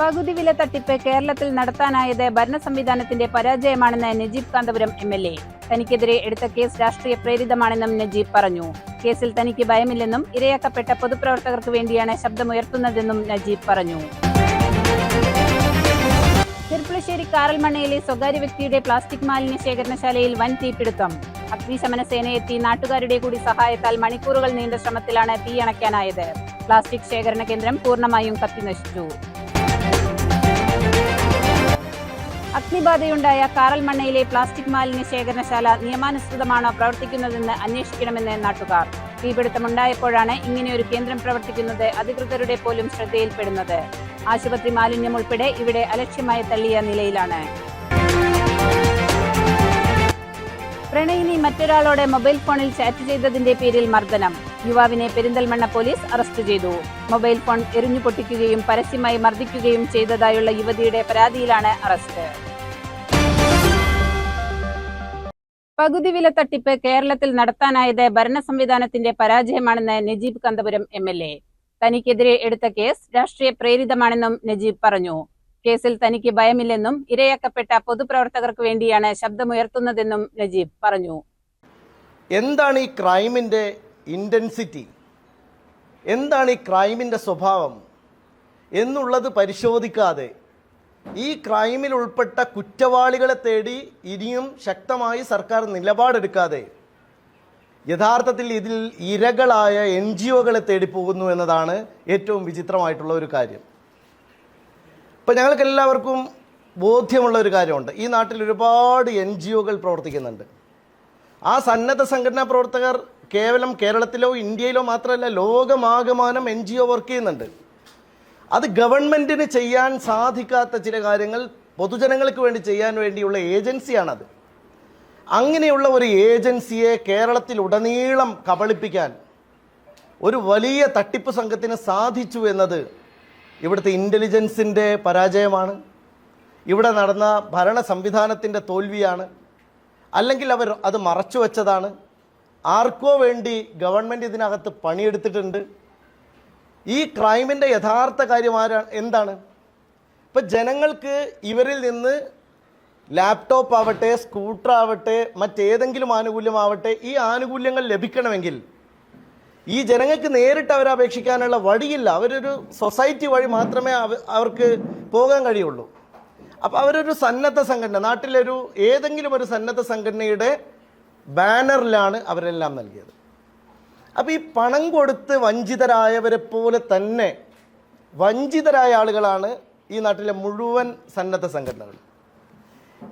പകുതി വില തട്ടിപ്പ് കേരളത്തിൽ നടത്താനായത് ഭരണ സംവിധാനത്തിന്റെ പരാജയമാണെന്ന് Najeeb Kanthapuram M L A. തനിക്കെതിരെ എടുത്ത കേസ് രാഷ്ട്രീയ പ്രേരിതമാണെന്നും നജീബ് പറഞ്ഞു. കേസിൽ തനിക്ക് ഭയമില്ലെന്നും ഇരയാക്കപ്പെട്ട പൊതുപ്രവർത്തകർക്ക് വേണ്ടിയാണ് ശബ്ദമുയർത്തുന്നതെന്നും നജീബ് പറഞ്ഞു. ചെർപ്പുളശ്ശേരി കാറൽമണ്ണയിലെ സ്വകാര്യ വ്യക്തിയുടെ പ്ലാസ്റ്റിക് മാലിന്യ ശേഖരണശാലയിൽ വൻ തീപിടുത്തം. അഗ്നിശമന സേനയെത്തി നാട്ടുകാരുടെ കൂടി സഹായത്താൽ മണിക്കൂറുകൾ നീണ്ട ശ്രമത്തിലാണ് തീയണയ്ക്കാനായത് പ്ലാസ്റ്റിക് ശേഖരണ കേന്ദ്രം പൂർണമായും കത്തിനശിച്ചു. അഗ്നിബാധയുണ്ടായ കാറൽമണ്ണയിലെ പ്ലാസ്റ്റിക് മാലിന്യ ശേഖരണശാല നിയമാനുസൃതമാണോ പ്രവർത്തിക്കുന്നതെന്ന് അന്വേഷിക്കണമെന്ന് നാട്ടുകാർ. തീപിടുത്തമുണ്ടായപ്പോഴാണ് ഇങ്ങനെയൊരു കേന്ദ്രം പ്രവർത്തിക്കുന്നത് അധികൃതരുടെ പോലും ശ്രദ്ധയിൽപ്പെടുന്നത്. ആശുപത്രി മാലിന്യം ഉൾപ്പെടെ ഇവിടെ അലക്ഷ്യമായി തള്ളിയ നിലയിലാണ്. പ്രണയിനി മറ്റൊരാളോടെ മൊബൈൽ ഫോണിൽ ചാറ്റ് ചെയ്തതിന്റെ പേരിൽ മർദ്ദനം. യുവാവിനെ പെരിന്തൽമണ്ണ പോലീസ് അറസ്റ്റ് ചെയ്തു. മൊബൈൽ ഫോൺ എറിഞ്ഞു പൊട്ടിക്കുകയും പരസ്യമായി മർദ്ദിക്കുകയും ചെയ്തതായുള്ള യുവതിയുടെ പരാതിയിലാണ് അറസ്റ്റ്. പകുതി വില തട്ടിപ്പ് കേരളത്തിൽ നടത്താനായത് ഭരണ സംവിധാനത്തിന്റെ പരാജയമാണെന്ന് Najeeb Kanthapuram M L A. തനിക്കെതിരെ എടുത്ത കേസ് രാഷ്ട്രീയ പ്രേരിതമാണെന്നും നജീബ് പറഞ്ഞു. കേസിൽ തനിക്ക് ഭയമില്ലെന്നും ഇരയാക്കപ്പെട്ട പൊതുപ്രവർത്തകർക്ക് വേണ്ടിയാണ് ശബ്ദമുയർത്തുന്നതെന്നും നജീബ് പറഞ്ഞു. എന്താണ് ഈ ക്രൈമിന്റെ ഇന്റൻസിറ്റി എന്താണ് ഈ ക്രൈമിന്റെ സ്വഭാവം? എന്നുള്ളത് പരിശോധിക്കാതെ ഈ ക്രൈമിൽ ഉൾപ്പെട്ട കുറ്റവാളികളെ തേടി ഇനിയും ശക്തമായി സർക്കാർ നിലപാടെടുക്കാതെ യഥാർത്ഥത്തിൽ ഇതിൽ ഇരകളായ എൻ ജി ഒകളെ തേടി പോകുന്നു എന്നതാണ് ഏറ്റവും വിചിത്രമായിട്ടുള്ള ഒരു കാര്യം. ഇപ്പം ഞങ്ങൾക്ക് എല്ലാവർക്കും ബോധ്യമുള്ള ഒരു കാര്യമുണ്ട്. ഈ നാട്ടിൽ ഒരുപാട് എൻ ജി ഒകൾ പ്രവർത്തിക്കുന്നുണ്ട്. ആ സന്നദ്ധ സംഘടനാ പ്രവർത്തകർ കേവലം കേരളത്തിലോ ഇന്ത്യയിലോ മാത്രമല്ല ലോകമാകമാനം എൻ ജി ഒ വർക്ക് ചെയ്യുന്നുണ്ട്. അത് ഗവൺമെന്റിന് ചെയ്യാൻ സാധിക്കാത്ത ചില കാര്യങ്ങൾ പൊതുജനങ്ങൾക്ക് വേണ്ടി ചെയ്യാൻ വേണ്ടിയുള്ള ഏജൻസിയാണത്. അങ്ങനെയുള്ള ഒരു ഏജൻസിയെ കേരളത്തിൽ ഉടനീളം കബളിപ്പിക്കാൻ ഒരു വലിയ തട്ടിപ്പ് സംഘത്തിന് സാധിച്ചു എന്നത് ഇവിടുത്തെ ഇന്റലിജൻസിന്റെ പരാജയമാണ്. ഇവിടെ നടന്ന ഭരണ സംവിധാനത്തിന്റെ തോൽവിയാണ്. അല്ലെങ്കിൽ അവർ അത് മറച്ചു വച്ചതാണ് ആർക്കോ വേണ്ടി ഗവൺമെന്റ് ഇതിനകത്ത് പണിയെടുത്തിട്ടുണ്ട്. ഈ ക്രൈമിന്റെ യഥാർത്ഥ കാര്യം ആരാ എന്താണ്? ഇപ്പം ജനങ്ങൾക്ക് ഇവരിൽ നിന്ന് ലാപ്ടോപ്പ് ആവട്ടെ സ്കൂട്ടർ ആവട്ടെ മറ്റേതെങ്കിലും ആനുകൂല്യമാവട്ടെ ഈ ആനുകൂല്യങ്ങൾ ലഭിക്കണമെങ്കിൽ ഈ ജനങ്ങൾക്ക് നേരിട്ട് അവരെ അപേക്ഷിക്കാനുള്ള വഴിയില്ല. അവരൊരു സൊസൈറ്റി വഴി മാത്രമേ അവ- അവർക്ക് പോകാൻ കഴിയുള്ളൂ. അപ്പോൾ അവരൊരു സന്നദ്ധ സംഘടന നാട്ടിലൊരു ഏതെങ്കിലും ഒരു സന്നദ്ധ സംഘടനയുടെ ബാനറിലാണ് അവരെല്ലാം നൽകിയത്. അപ്പോൾ ഈ പണം കൊടുത്ത് വഞ്ചിതരായവരെ പോലെ തന്നെ വഞ്ചിതരായ ആളുകളാണ് ഈ നാട്ടിലെ മുഴുവൻ സന്നദ്ധ സംഘടനകൾ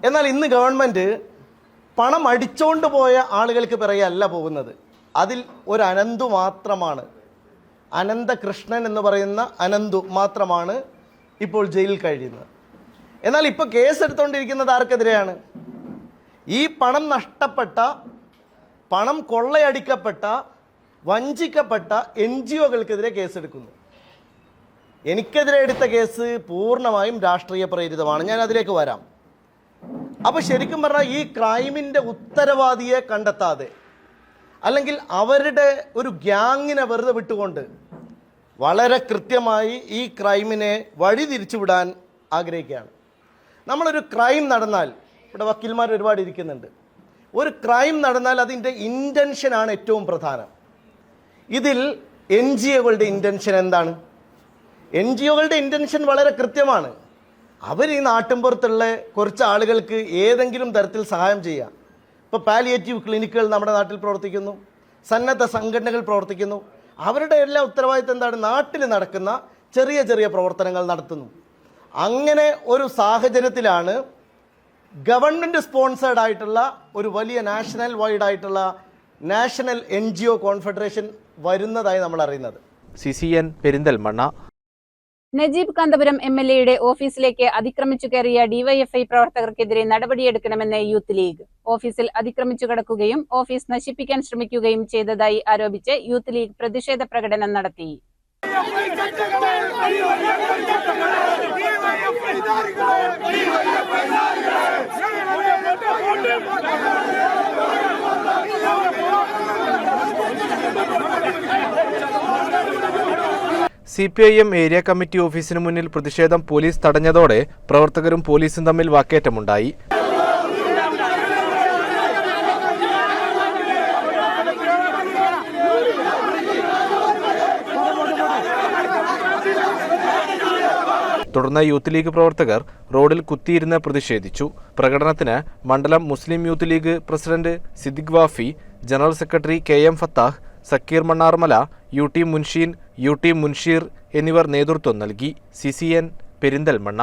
എന്നാൽ ഇന്ന് ഗവൺമെന്റ് പണം അടിച്ചോണ്ട് പോയ ആളുകൾക്ക് പിറകെ അല്ല പോകുന്നത്. അതിൽ ഒരു അനന്തു മാത്രമാണ്. അനന്തകൃഷ്ണൻ എന്ന് പറയുന്ന അനന്തു മാത്രമാണ് ഇപ്പോൾ ജയിലിൽ കഴിയുന്നത്. എന്നാൽ ഇപ്പോൾ കേസ് കേസെടുത്തുകൊണ്ടിരിക്കുന്നത് ആർക്കെതിരെയാണ്? ഈ പണം നഷ്ടപ്പെട്ട പണം കൊള്ളയടിക്കപ്പെട്ട വഞ്ചിക്കപ്പെട്ട എൻ ജി ഒകൾക്കെതിരെ കേസെടുക്കുന്നു. എനിക്കെതിരെ എടുത്ത കേസ് പൂർണമായും രാഷ്ട്രീയ പ്രേരിതമാണ്. ഞാൻ അതിലേക്ക് വരാം. അപ്പോൾ ശരിക്കും പറഞ്ഞാൽ ഈ ക്രൈമിന്റെ ഉത്തരവാദിയെ കണ്ടെത്താതെ അല്ലെങ്കിൽ അവരുടെ ഒരു ഗ്യാങ്ങിനെ വെറുതെ വിട്ടുകൊണ്ട് വളരെ കൃത്യമായി ഈ ക്രൈമിനെ വഴിതിരിച്ചുവിടാൻ ആഗ്രഹിക്കുകയാണ്. നമ്മളൊരു ക്രൈം നടന്നാൽ ഇവിടെ വക്കീൽമാർ ഒരുപാട് ഇരിക്കുന്നുണ്ട്. ഒരു ക്രൈം നടന്നാൽ അതിന്റെ ഇന്റൻഷനാണ് ഏറ്റവും പ്രധാനം. ഇതിൽ എൻ ജി ഒകളുടെ ഇന്റൻഷൻ എന്താണ്? എൻ ജി ഒകളുടെ ഇന്റൻഷൻ വളരെ കൃത്യമാണ്. അവർ ഈ നാട്ടിൻപുറത്തുള്ള കുറച്ച് ആളുകൾക്ക് ഏതെങ്കിലും തരത്തിൽ സഹായം ചെയ്യാം ഇപ്പോൾ പാലിയേറ്റീവ് ക്ലിനിക്കുകൾ നമ്മുടെ നാട്ടിൽ പ്രവർത്തിക്കുന്നു. സന്നദ്ധ സംഘടനകൾ പ്രവർത്തിക്കുന്നു. അവരുടെ എല്ലാ ഉത്തരവാദിത്തം എന്താണ്? നാട്ടിൽ നടക്കുന്ന ചെറിയ ചെറിയ പ്രവർത്തനങ്ങൾ നടത്തുന്നു. അങ്ങനെ ഒരു സാഹചര്യത്തിലാണ് ഗവൺമെന്റ് സ്പോൺസേഡ് ആയിട്ടുള്ള ഒരു വലിയ നാഷണൽ വൈഡ് ആയിട്ടുള്ള national N G O confederation വരുന്നതായി നമ്മൾ അറിയുന്നത്. C C N Perinthalmanna. Najeeb Kanthapuram M L എയുടെ ഓഫീസിലേക്ക് അതിക്രമിച്ചു കയറിയ ഡിവൈഎഫ്ഐ പ്രവർത്തകർക്കെതിരെ നടപടിയെടുക്കണമെന്ന് യൂത്ത് ലീഗ്. ഓഫീസിൽ അതിക്രമിച്ചു കടക്കുകയും ഓഫീസ് നശിപ്പിക്കാൻ ശ്രമിക്കുകയും ചെയ്തതായി ആരോപിച്ച് യൂത്ത് ലീഗ് പ്രതിഷേധ പ്രകടനം നടത്തി. C P I M area committee ഓഫീസിന് മുന്നിൽ പ്രതിഷേധം പോലീസ് തടഞ്ഞതോടെ പ്രവർത്തകരും പോലീസും തമ്മിൽ വാക്കേറ്റമുണ്ടായി. തുടർന്ന് യൂത്ത് ലീഗ് പ്രവർത്തകർ റോഡിൽ കുത്തിയിരുന്ന് പ്രതിഷേധിച്ചു. പ്രകടനത്തിന് മണ്ഡലം Muslim youth league president Siddique Wafi general secretary K M Fathah Zakeer Mannarmala U T Munsheen U T Munsheer എന്നിവർ നേതൃത്വം നൽകി. C C N Perinthalmanna.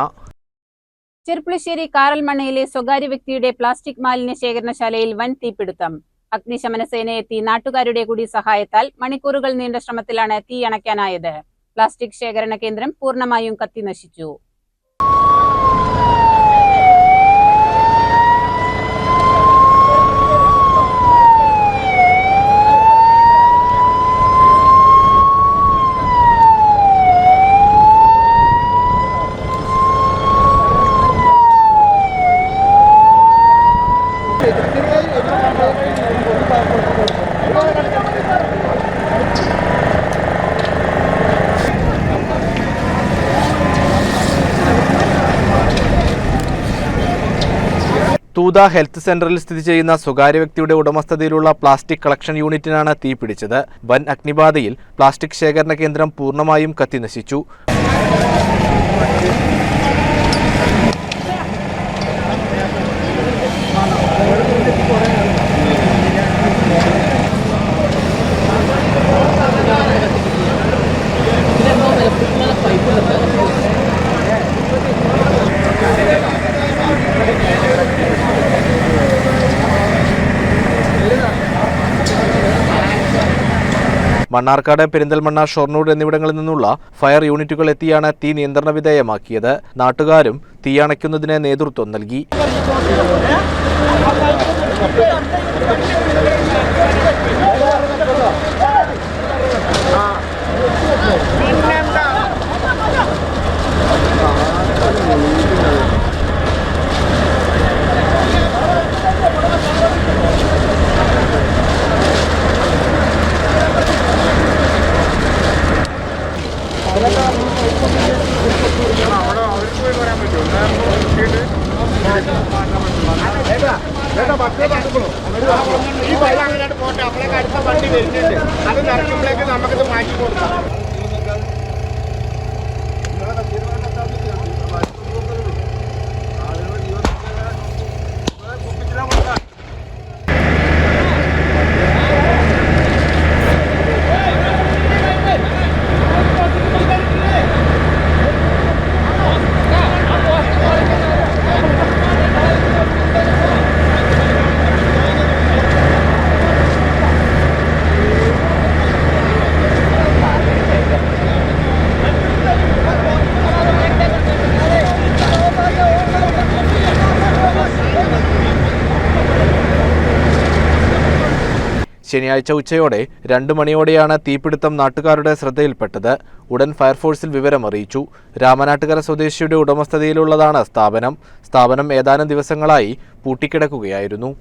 Cherpulassery കാറൽമണ്ണയിലെ സ്വകാര്യ വ്യക്തിയുടെ പ്ലാസ്റ്റിക് മാലിന്യ ശേഖരണശാലയിൽ വൻ തീപിടുത്തം. അഗ്നിശമന സേന എത്തി നാട്ടുകാരുടെ കൂടി സഹായത്താൽ മണിക്കൂറുകൾ നീണ്ട ശ്രമത്തിലാണ് തീ അണയ്ക്കാനായത്. പ്ലാസ്റ്റിക് ശേഖരണ കേന്ദ്രം പൂർണമായും കത്തിനശിച്ചു. തൂത ഹെൽത്ത് സെന്ററിൽ സ്ഥിതി ചെയ്യുന്ന സ്വകാര്യ വ്യക്തിയുടെ ഉടമസ്ഥതയിലുള്ള പ്ലാസ്റ്റിക് കളക്ഷൻ യൂണിറ്റിനാണ് തീപിടിച്ചത് വൻ അഗ്നിബാധയിൽ പ്ലാസ്റ്റിക് ശേഖരണ കേന്ദ്രം പൂർണമായും കത്തിനശിച്ചു. മണ്ണാർക്കാട് പെരിന്തൽമണ്ണ ഷൊർണൂർ എന്നിവിടങ്ങളിൽ നിന്നുള്ള ഫയർ യൂണിറ്റുകൾ എത്തിയാണ് തീ നിയന്ത്രണ വിധേയമാക്കിയത്. നാട്ടുകാരും തീയണയ്ക്കുന്നതിന് നേതൃത്വം നൽകി ഈ വഴി അങ്ങോട്ട് പോട്ടെ അപ്പോഴേക്ക് അടുത്ത വണ്ടി വരുന്നുണ്ട് അത് നിറയ്ക്കുമ്പോഴേക്ക് നമുക്കിത് മാറ്റി കൊടുക്കാം ശനിയാഴ്ച ഉച്ചയോടെ രണ്ട് മണിയോടെയാണ് തീപിടുത്തം നാട്ടുകാരുടെ ശ്രദ്ധയിൽപ്പെട്ടത്. ഉടൻ ഫയർഫോഴ്സിൽ വിവരം അറിയിച്ചു. രാമനാട്ടുകര സ്വദേശിയുടെ ഉടമസ്ഥതയിലുള്ളതാണ് സ്ഥാപനം. സ്ഥാപനം ഏതാനും ദിവസങ്ങളായി പൂട്ടിക്കിടക്കുകയായിരുന്നു.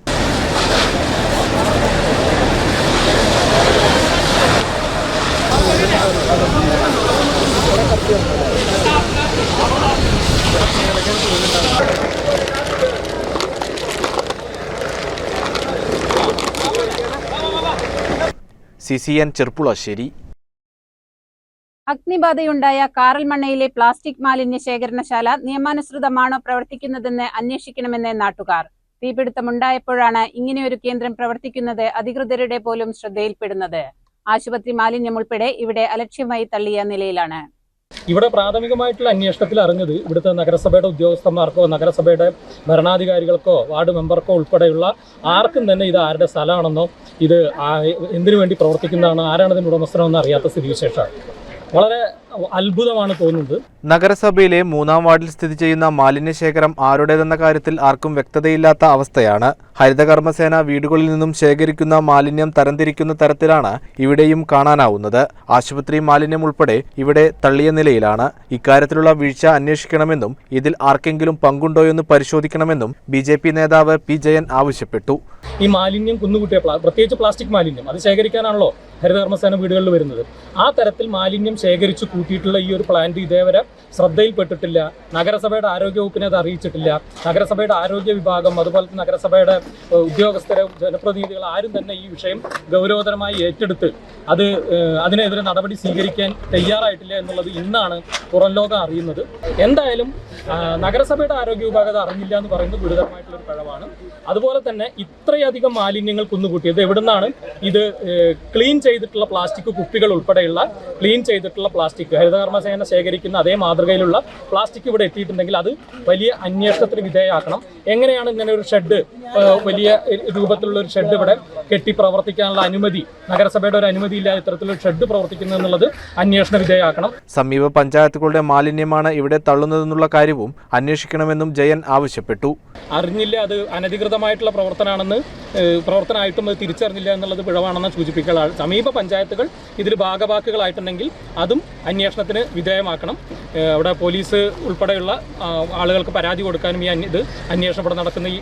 C C N Cherpulassery. അഗ്നിബാധയുണ്ടായ കാറൽമണ്ണയിലെ പ്ലാസ്റ്റിക് മാലിന്യ ശേഖരണശാല നിയമാനുസൃതമാണോ പ്രവർത്തിക്കുന്നതെന്ന് അന്വേഷിക്കണമെന്ന് നാട്ടുകാർ. തീപിടുത്തമുണ്ടായപ്പോഴാണ് ഇങ്ങനെയൊരു കേന്ദ്രം പ്രവർത്തിക്കുന്നത് അധികൃതരുടെ പോലും ശ്രദ്ധയിൽപ്പെടുന്നത്. ആശുപത്രി മാലിന്യം ഉൾപ്പെടെ ഇവിടെ അലക്ഷ്യമായി തള്ളിയ നിലയിലാണ്. ഇവിടെ പ്രാഥമികമായിട്ടുള്ള അന്വേഷണത്തിൽ അറിഞ്ഞത് ഇവിടുത്തെ നഗരസഭയുടെ ഉദ്യോഗസ്ഥന്മാർക്കോ നഗരസഭയുടെ ഭരണാധികാരികൾക്കോ വാർഡ് മെമ്പർക്കോ ഉൾപ്പെടെയുള്ള ആർക്കും തന്നെ ഇത് ആരുടെ സ്ഥലമാണെന്നോ ഇത് എന്തിനു വേണ്ടി പ്രവർത്തിക്കുന്നതാണ് ആരാണ് ഇതിന് ഉടമസ്ഥനെന്ന് അറിയാത്ത സ്ഥിതിവിശേഷമാണ് വളരെ അത്ഭുതമാണ് തോന്നുന്നത്. നഗരസഭയിലെ മൂന്നാം വാർഡിൽ സ്ഥിതി ചെയ്യുന്ന മാലിന്യശേഖരം ആരുടേതെന്ന കാര്യത്തിൽ ആർക്കും വ്യക്തതയില്ലാത്ത അവസ്ഥയാണ്. ഹരിതകർമ്മസേന വീടുകളിൽ നിന്നും ശേഖരിക്കുന്ന മാലിന്യം തരംതിരിക്കുന്ന തരത്തിലാണ് ഇവിടെയും കാണാനാവുന്നത്. ആശുപത്രി മാലിന്യം ഉൾപ്പെടെ ഇവിടെ തള്ളിയ നിലയിലാണ്. ഇക്കാര്യത്തിലുള്ള വീഴ്ച അന്വേഷിക്കണമെന്നും ഇതിൽ ആർക്കെങ്കിലും പങ്കുണ്ടോയെന്ന് പരിശോധിക്കണമെന്നും ബി നേതാവ് പി ജയൻ ആവശ്യപ്പെട്ടു. ഈ മാലിന്യം കുന്നുകൂട്ടിയ പ്രത്യേകിച്ച് പ്ലാസ്റ്റിക് മാലിന്യം അത് ശേഖരിക്കാനാണല്ലോ ഹരിതകർമ്മസേന വീടുകളിൽ വരുന്നത്. ആ തരത്തിൽ മാലിന്യം ശേഖരിച്ച് കൂട്ടിയിട്ടുള്ള ഈ ഒരു പ്ലാന്റ് ഇതേവരെ ശ്രദ്ധയിൽപ്പെട്ടിട്ടില്ല. നഗരസഭയുടെ ആരോഗ്യ വകുപ്പിനെ അത് അറിയിച്ചിട്ടില്ല. നഗരസഭയുടെ ആരോഗ്യ വിഭാഗം അതുപോലെ തന്നെ നഗരസഭയുടെ ഉദ്യോഗസ്ഥരെ ജനപ്രതിനിധികൾ ആരും തന്നെ ഈ വിഷയം ഗൗരവതരമായി ഏറ്റെടുത്ത് അത് അതിനെതിരെ നടപടി സ്വീകരിക്കാൻ തയ്യാറായിട്ടില്ല എന്നുള്ളത് ഇന്നാണ് പുറം ലോകം അറിയുന്നത്. എന്തായാലും നഗരസഭയുടെ ആരോഗ്യ വിഭാഗം അറിഞ്ഞില്ല എന്ന് പറയുന്നത് ഗുരുതരമായിട്ടുള്ള ഒരു പിഴവാണ്. അതുപോലെ തന്നെ ഇത്രയധികം മാലിന്യങ്ങൾ കുന്നുകൂട്ടിയത് എവിടുന്നാണ്? ഇത് ക്ലീൻ ക്ലീൻ ചെയ്തിട്ടുള്ള പ്ലാസ്റ്റിക് കുപ്പികൾ ഉൾപ്പെടെയുള്ള ക്ലീൻ ചെയ്തിട്ടുള്ള പ്ലാസ്റ്റിക് ഹരിതകർമ്മസേന ശേഖരിക്കുന്ന അതേ മാതൃകയിലുള്ള പ്ലാസ്റ്റിക് ഇവിടെ എത്തിയിട്ടുണ്ടെങ്കിൽ അത് വലിയ അന്വേഷണത്തിന് വിധേയമാക്കണം. എങ്ങനെയാണ് ഇങ്ങനെ ഒരു ഷെഡ് വലിയ രൂപത്തിലുള്ള ഒരു ഷെഡ് ഇവിടെ കെട്ടി പ്രവർത്തിക്കാനുള്ള അനുമതി നഗരസഭയുടെ ഒരു അനുമതി ഇല്ലാതെ ഇത്തരത്തിലൊരു ഷെഡ് പ്രവർത്തിക്കുന്നു എന്നുള്ളത് അന്വേഷണ വിധേയമാക്കണം. സമീപ പഞ്ചായത്തുകളുടെ മാലിന്യമാണ് ഇവിടെ തള്ളുന്നതെന്നുള്ള കാര്യവും അന്വേഷിക്കണമെന്നും ജയൻ ആവശ്യപ്പെട്ടു. അറിഞ്ഞില്ല അത് അനധികൃതമായിട്ടുള്ള പ്രവർത്തനമാണെന്ന് പ്രവർത്തനമായിട്ടും അത് തിരിച്ചറിഞ്ഞില്ല എന്നുള്ളത് പിഴവാണെന്ന് സൂചിപ്പിക്കുക സമീപ പഞ്ചായത്തുകൾ ഇതിൽ ഭാഗവാക്കുകളായിട്ടുണ്ടെങ്കിൽ അതും അന്വേഷണത്തിന് വിധേയമാക്കണം. അവിടെ പോലീസ് ഉൾപ്പെടെയുള്ള ആളുകൾക്ക് പരാതി കൊടുക്കാനും ഈ ഇത് അന്വേഷണം ഇവിടെ നടക്കുന്ന ഈ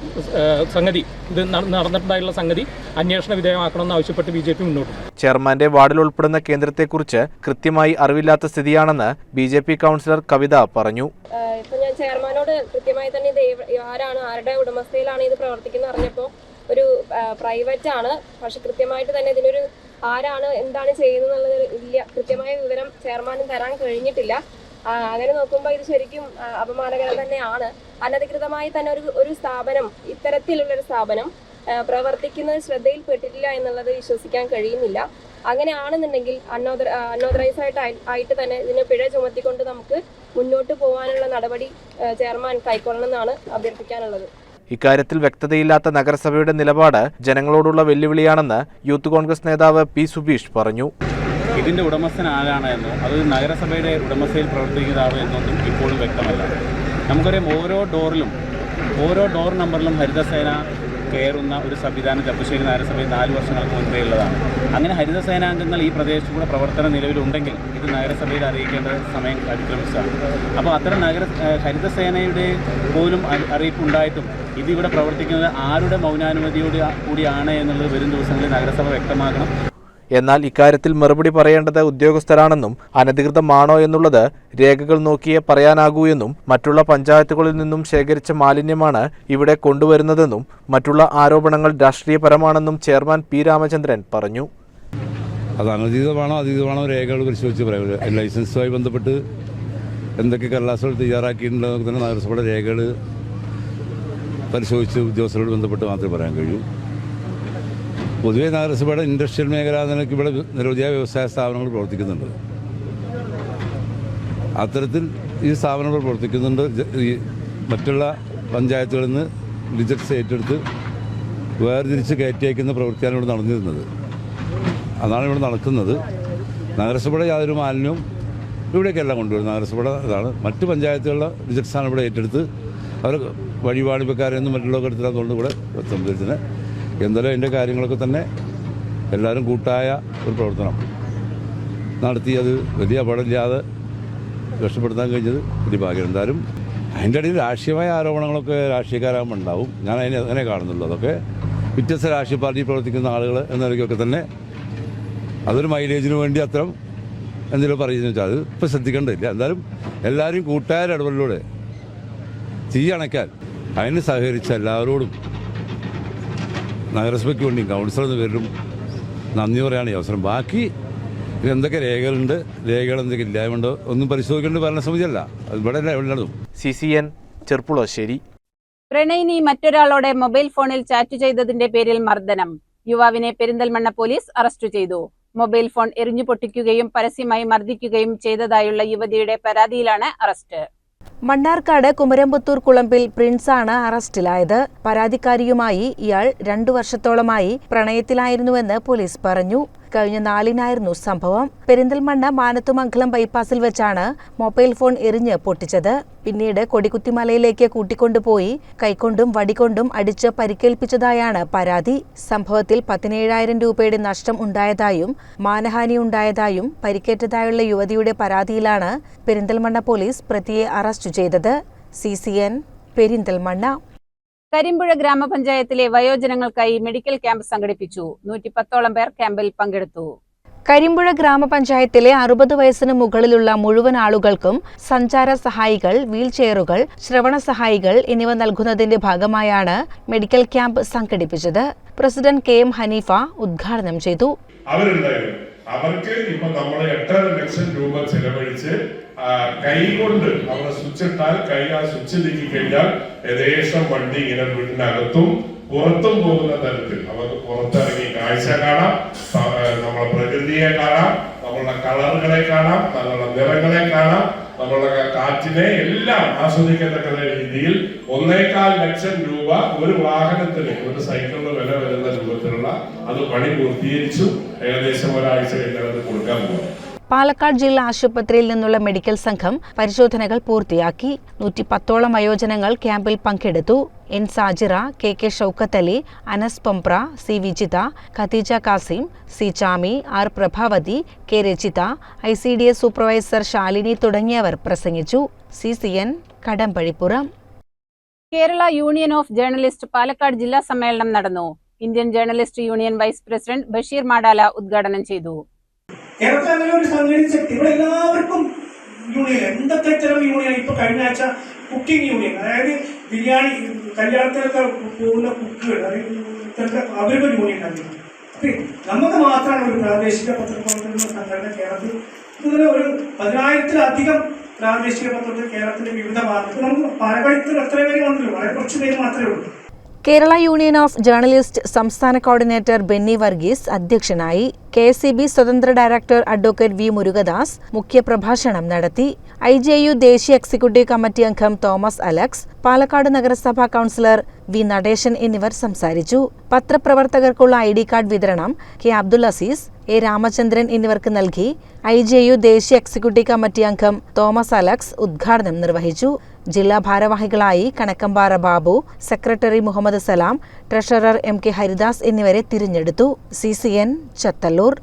സംഗതി ഇത് നട- നടന്നിട്ടുണ്ടായുള്ള സംഗതി അന്വേഷണ വിധേയമാക്കണമെന്ന് ആവശ്യപ്പെട്ട് ബി ജെ പി മുന്നോട്ട്. ചെയർമാന്റെ വാർഡിൽ ഉൾപ്പെടുന്ന കേന്ദ്രത്തെക്കുറിച്ച് കൃത്യമായി അറിവില്ലാത്ത സ്ഥിതിയാണെന്ന് B J P councillor Kavitha പറഞ്ഞു. ഇപ്പൊ ഞാൻ ചെയർമാനോട് കൃത്യമായി തന്നെ ഇത് ആരാണ് ആരുടെ ഉടമസ്ഥയിലാണ് ഇത് പ്രവർത്തിക്കുന്നത് അറിഞ്ഞപ്പോൾ ഒരു പ്രൈവറ്റ് ആണ് പക്ഷെ കൃത്യമായിട്ട് തന്നെ ഇതിനൊരു ആരാണ് എന്താണ് ചെയ്യുന്നത് എന്നുള്ളത് ഇല്ല. കൃത്യമായ വിവരം ചെയർമാനും തരാൻ കഴിഞ്ഞിട്ടില്ല. അങ്ങനെ നോക്കുമ്പോൾ ഇത് ശരിക്കും അപമാനകരം തന്നെയാണ്. അനധികൃതമായി തന്നെ ഒരു ഒരു സ്ഥാപനം ഇത്തരത്തിലുള്ള ഒരു സ്ഥാപനം പ്രവർത്തിക്കുന്നത് ശ്രദ്ധയിൽപ്പെട്ടിട്ടില്ല എന്നുള്ളത് വിശ്വസിക്കാൻ കഴിയുന്നില്ല. അങ്ങനെയാണെന്നുണ്ടെങ്കിൽ അൺഓതർ അൺഓതറൈസ് ആയിട്ട് ആയിട്ട് തന്നെ ഇതിന് പിഴ ചുമത്തിക്കൊണ്ട് നമുക്ക് മുന്നോട്ട് പോകാനുള്ള നടപടി ചെയർമാൻ കൈക്കൊള്ളണം എന്നാണ് അഭ്യർത്ഥിക്കാനുള്ളത്. ഇക്കാര്യത്തിൽ വ്യക്തതയില്ലാത്ത നഗരസഭയുടെ നിലപാട് ജനങ്ങളോടുള്ള വെല്ലുവിളിയാണെന്ന് യൂത്ത് കോൺഗ്രസ് നേതാവ് പി സുബീഷ് പറഞ്ഞു. ഇതിന്റെ ഉടമസ്ഥൻ ആരാണ് എന്നോ അത് നഗരസഭയുടെ ഉടമസ്ഥയിൽ പ്രവർത്തിക്കുന്നതാണ് എന്നൊന്നും ഇപ്പോഴും വ്യക്തമല്ല. നമുക്കറിയാം ഓരോ ഡോറിലും ഓരോ ഡോർ നമ്പറിലും ഹരിതസേന കയറുന്ന ഒരു സംവിധാനം ചെറുപ്പശ്ശേരി നഗരസഭയിൽ നാല് വർഷങ്ങൾക്ക് മുൻപേ ഉള്ളതാണ്. അങ്ങനെ ഹരിത സേനാംഗങ്ങൾ ഈ പ്രദേശത്ത് കൂടെ പ്രവർത്തനം നിലവിലുണ്ടെങ്കിൽ ഇത് നഗരസഭയിൽ അറിയിക്കേണ്ട സമയം അതിക്രമിച്ചതാണ്. അപ്പോൾ അത്തരം നഗര ഹരിത സേനയുടെ പോലും അറിയിപ്പ് ഉണ്ടായിട്ടും ഇതിവിടെ പ്രവർത്തിക്കുന്നത് ആരുടെ മൗനാനുമതിയോട് കൂടിയാണ് എന്നുള്ളത് വരും ദിവസങ്ങളിൽ നഗരസഭ വ്യക്തമാക്കണം. എന്നാൽ ഇക്കാര്യത്തിൽ മറുപടി പറയേണ്ടത് ഉദ്യോഗസ്ഥരാണെന്നും അനധികൃതമാണോ എന്നുള്ളത് രേഖകൾ നോക്കിയേ പറയാനാകൂ എന്നും മറ്റുള്ള പഞ്ചായത്തുകളിൽ നിന്നും ശേഖരിച്ച മാലിന്യമാണ് ഇവിടെ കൊണ്ടുവരുന്നതെന്നും മറ്റുള്ള ആരോപണങ്ങൾ രാഷ്ട്രീയപരമാണെന്നും ചെയർമാൻ പി രാമചന്ദ്രൻ പറഞ്ഞു. അത് അനധികൃതമാണോ അധികൃതമാണോ രേഖകൾ പരിശോധിച്ച് പറയാം. ലൈസൻസുമായി ബന്ധപ്പെട്ട് എന്തൊക്കെ കടലാസുകൾ തയ്യാറാക്കിയിട്ടുണ്ടെന്നൊക്കെ തന്നെ നഗരസഭയുടെ രേഖകൾ പരിശോധിച്ച് ഉദ്യോഗസ്ഥരോട് ബന്ധപ്പെട്ട് മാത്രമേ പറയാൻ കഴിയൂ. പൊതുവേ നഗരസഭയുടെ ഇൻഡസ്ട്രിയൽ മേഖല നിലയ്ക്ക് ഇവിടെ നിരവധിയായ വ്യവസായ സ്ഥാപനങ്ങൾ പ്രവർത്തിക്കുന്നുണ്ട്. അത്തരത്തിൽ ഈ സ്ഥാപനങ്ങൾ പ്രവർത്തിക്കുന്നുണ്ട്. ഈ മറ്റുള്ള പഞ്ചായത്തുകളിൽ നിന്ന് ഡിജിറ്റ്സ് ഏറ്റെടുത്ത് വേർതിരിച്ച് കയറ്റി അയക്കുന്ന പ്രവൃത്തിയാണ് ഇവിടെ നടന്നിരുന്നത്. അതാണ് ഇവിടെ നടക്കുന്നത്. നഗരസഭയുടെ യാതൊരു മാലിന്യവും ഇവിടേക്കെല്ലാം കൊണ്ടുവരും നഗരസഭയുടെ ഇതാണ്. മറ്റ് പഞ്ചായത്തുകളുടെ ഡിജിറ്റ്സാണ് ഇവിടെ ഏറ്റെടുത്ത് അവർ വഴിപാടിപ്പക്കാരെന്നും മറ്റുള്ളവർക്ക് എടുത്തില്ലാത്തതുകൊണ്ട് ഇവിടെ. സംബന്ധിച്ചിന് എന്തായാലും അതിന്റെ കാര്യങ്ങളൊക്കെ തന്നെ എല്ലാവരും കൂട്ടായ ഒരു പ്രവർത്തനം. നടത്തി അത് വലിയ അപകടമില്ലാതെ രക്ഷപ്പെടുത്താൻ കഴിഞ്ഞത് വലിയ ഭാഗ്യം എന്തായാലും അതിന്റെ ഇടയിൽ രാഷ്ട്രീയമായ ആരോപണങ്ങളൊക്കെ രാഷ്ട്രീയക്കാരാകുമ്പോൾ ഉണ്ടാവും. ഞാൻ അതിനെ അങ്ങനെ കാണുന്നുള്ളൂ. അതൊക്കെ വ്യത്യസ്ത രാഷ്ട്രീയ പാർട്ടി പ്രവർത്തിക്കുന്ന ആളുകൾ എന്ന നിലയ്ക്കൊക്കെ തന്നെ അതൊരു മൈലേജിന് വേണ്ടി അത്തരം എന്തെങ്കിലും പറയുന്നു വെച്ചാൽ അത് ഇപ്പം ശ്രദ്ധിക്കേണ്ടതില്ല. എന്തായാലും എല്ലാവരും കൂട്ടായ ഇടപെടലിലൂടെ തീ അണയ്ക്കാൻ അതിന് സഹകരിച്ച എല്ലാവരോടും നഗരസഭയ്ക്ക് വേണ്ടിയും കൗൺസിലർ എന്ന പേരിലും നന്ദി പറയാണ് ഈ അവസരം. ബാക്കി എന്തൊക്കെ രേഖകളുണ്ട്? രേഖകൾ എന്തൊക്കെ ഇല്ലായ്മയുണ്ടോ ഒന്നും പരിശോധിക്കേണ്ട ഭരണസമിതിയല്ല. അത് ഇവിടെ എവിടെയും സി സി എൻ ചെർപ്പുളശ്ശേരി. പ്രണയിനി മറ്റൊരാളോടെ മൊബൈൽ ഫോണിൽ ചാറ്റ് ചെയ്തതിന്റെ പേരിൽ മർദ്ദനം. യുവാവിനെ പെരിന്തൽമണ്ണ പോലീസ് അറസ്റ്റ് ചെയ്തു. മൊബൈൽ ഫോൺ എറിഞ്ഞു പൊട്ടിക്കുകയും പരസ്യമായി മർദ്ദിക്കുകയും ചെയ്തതായുള്ള യുവതിയുടെ പരാതിയിലാണ് അറസ്റ്റ്. മണ്ണാർക്കാട് കുമരമ്പത്തൂർ കുളമ്പിൽ പ്രിൻസാണ് അറസ്റ്റിലായത്. പരാതിക്കാരിയുമായി ഇയാൾ രണ്ടു വർഷത്തോളമായി പ്രണയത്തിലായിരുന്നുവെന്ന് പോലീസ് പറഞ്ഞു. കഴിഞ്ഞ നാലിനായിരുന്നു സംഭവം. പെരിന്തൽമണ്ണ മാനത്തുമംഗലം ബൈപ്പാസിൽ വെച്ചാണ് മൊബൈൽ ഫോൺ എറിഞ്ഞ് പൊട്ടിച്ചത്. പിന്നീട് കൊടിക്കുത്തിമലയിലേക്ക് കൂട്ടിക്കൊണ്ടുപോയി കൈക്കൊണ്ടും വടികൊണ്ടും അടിച്ച് പരിക്കേൽപ്പിച്ചതായാണ് പരാതി. സംഭവത്തിൽ പതിനേഴായിരം രൂപയുടെ നഷ്ടം ഉണ്ടായതായും മാനഹാനി ഉണ്ടായതായും പരിക്കേറ്റതായുള്ള യുവതിയുടെ പരാതിയിലാണ് പെരിന്തൽമണ്ണ പോലീസ് പ്രതിയെ അറസ്റ്റ് ചെയ്തത്. C C N Perinthalmanna. Karimpuzha ഗ്രാമപഞ്ചായത്തിലെ വയോജനങ്ങൾക്കായി മെഡിക്കൽ ക്യാമ്പ് സംഘടിപ്പിച്ചു. നൂറ്റി പത്തോളം പേർ ക്യാമ്പിൽ പങ്കെടുത്തു. കരിമ്പുഴ ഗ്രാമപഞ്ചായത്തിലെ അറുപത് വയസ്സിന് മുകളിലുള്ള മുഴുവൻ ആളുകൾക്കും സഞ്ചാര സഹായികൾ വീൽചെയറുകൾ ശ്രവണ സഹായികൾ എന്നിവ നൽകുന്നതിന്റെ ഭാഗമായാണ് മെഡിക്കൽ ക്യാമ്പ് സംഘടിപ്പിച്ചത്. പ്രസിഡന്റ് കെ എം ഹനീഫ ഉദ്ഘാടനം ചെയ്തു. അവർക്ക് ഇപ്പൊ നമ്മൾ എട്ടര ലക്ഷം രൂപ ചെലവഴിച്ച് കൈകൊണ്ട് അവിടെ സ്വിച്ച് ഇട്ടാൽ കൈ ആ സ്വിച്ച് നീക്കി കഴിഞ്ഞാൽ ഏകദേശം വണ്ടി ഇങ്ങനെ വീടിനകത്തും പുറത്തും പോകുന്ന തരത്തിൽ. അവർക്ക് പുറത്തിറങ്ങി കാഴ്ച കാണാം നമ്മളെ പ്രകൃതിയെ കാണാം നമ്മളുടെ കളറുകളെ കാണാം നമ്മളുടെ നിറങ്ങളെ കാണാം നമ്മളുടെ കാറ്റിനെ എല്ലാം ആസ്വദിക്കത്തക്ക രീതിയിൽ ഒന്നേകാൽ ലക്ഷം രൂപ ഒരു വാഹനത്തിന് ഒരു സൈക്കിളിന് വില വരുന്ന രൂപത്തിലുള്ള അത് പണി പൂർത്തീകരിച്ചു. ഏകദേശം ഒരാഴ്ച കഴിഞ്ഞാൽ അത് കൊടുക്കാൻ പോകും. പാലക്കാട് ജില്ലാ ആശുപത്രിയിൽ നിന്നുള്ള മെഡിക്കൽ സംഘം പരിശോധനകൾ പൂർത്തിയാക്കി. നൂറ്റി പത്തോളം വയോജനങ്ങൾ ക്യാമ്പിൽ പങ്കെടുത്തു. N Sajira K K Shoukath Ali Anas Pampra C Vijitha Khadeeja Kasim C Chami R Prabhavathi K Rachitha I C D S supervisor Shalini തുടങ്ങിയവർ പ്രസംഗിച്ചു. C C N Kadampazhipuram. Kerala union of journalist Palakkad ജില്ലാ സമ്മേളനം നടന്നു. Indian journalist union vice president Basheer Madala ഉദ്ഘാടനം ചെയ്തു. കേരളത്തിൽ അങ്ങനെ ഒരു സംഘടിച്ച ഇവിടെ എല്ലാവർക്കും യൂണിയൻ എന്തൊക്കെ തരം യൂണിയൻ ഇപ്പൊ കഴിഞ്ഞ ആഴ്ച കുക്കിംഗ് യൂണിയൻ അതായത് ബിരിയാണി കല്യാണത്തിലൊക്കെ പോകുന്ന കുക്കുകൾ അവരുടെ യൂണിയൻ ഉണ്ടായിരുന്നു നമുക്ക് മാത്രമാണ് ഒരു പ്രാദേശിക പത്രപ്രവർത്തന സംഘടന കേരളത്തിൽ ഇതുപോലെ ഒരു പതിനായിരത്തിലധികം പ്രാദേശിക പത്രത്തിൽ കേരളത്തിലെ വിവിധ ഭാഗത്ത്. നമുക്ക് പാലക്കാട് എത്ര പേര് വന്നില്ല വളരെ കുറച്ച് പേര് മാത്രമേ ഉള്ളൂ. കേരള യൂണിയൻ ഓഫ് ജേർണലിസ്റ്റ് സംസ്ഥാന കോർഡിനേറ്റർ ബെന്നി വർഗീസ് അധ്യക്ഷനായി കെ സി ബി സ്വതന്ത്ര ഡയറക്ടർ അഡ്വക്കേറ്റ് വി മുരുകദാസ് മുഖ്യപ്രഭാഷണം നടത്തി. ഐ ജെ യു ദേശീയ എക്സിക്യൂട്ടീവ് കമ്മിറ്റി അംഗം തോമസ് അലക്സ് പാലക്കാട് നഗരസഭാ കൗൺസിലർ വി നടേശൻ എന്നിവർ സംസാരിച്ചു. പത്രപ്രവർത്തകർക്കുള്ള ഐ ഡി കാർഡ് വിതരണം കെ അബ്ദുൽ അസീസ് എ രാമചന്ദ്രൻ എന്നിവർക്ക് നൽകി. ഐ ജെ യു ദേശീയ എക്സിക്യൂട്ടീവ് കമ്മിറ്റി അംഗം തോമസ് അലക്സ് ഉദ്ഘാടനം നിർവഹിച്ചു. ജില്ലാ ഭാരവാഹികളായി Kanakkampara Babu secretary Muhammad Salam treasurer M K Haridas എന്നിവരെ തിരഞ്ഞെടുത്തു. C C N Chethallur.